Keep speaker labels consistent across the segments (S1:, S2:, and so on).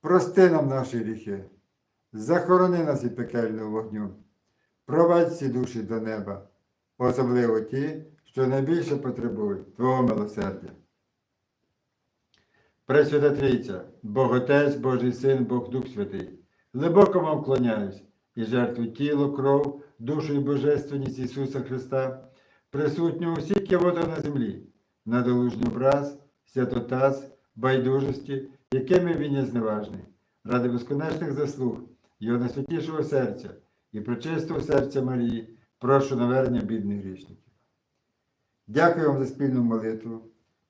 S1: прости нам наші гріхи, захорони нас від пекельного вогню, провадь ці душі до неба, особливо ті, що найбільше потребують Твого милосердя. Пресвята Трійця, Бог Отець, Божий Син, Бог Дух Святий, глибоко вам вклоняюсь і жертву тіло, кров, душу і божественність Ісуса Христа, присутню у всіх кивотах на землі, надолужній образ, святотаз, байдужості, якими він є зневажний, ради безконечних заслуг, Його найсвятішого серця і причистого серця Марії, прошу навернення бідних грішників. Дякую вам за спільну молитву.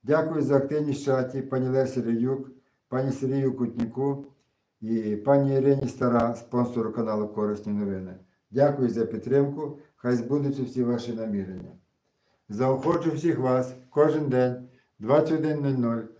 S1: Дякую за активність чаті пані Лесі Реюк, пані Сергію Кутніку і пані Ірині Стара, спонсору каналу Корисні новини. Дякую за підтримку. Хай збудуться всі ваші намірення. Заохочу всіх вас кожен день 21.00